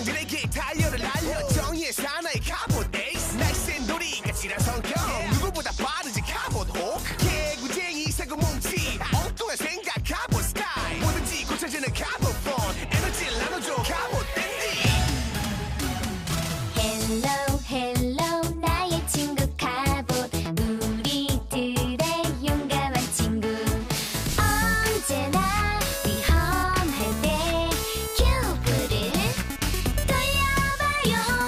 대상들에게 타이어를 날려 정의의 사나이 카봇 에이스. 날쌘 놀이 까칠한 성격 누구보다 빠르지 카봇 혹 개구쟁이 세고 몸치. 엉뚱한 생각 카봇 스타일. 뭐든지 고쳐지는 카봇 폰. 에너지를 나눠줘 카봇 댄디. Hello. よ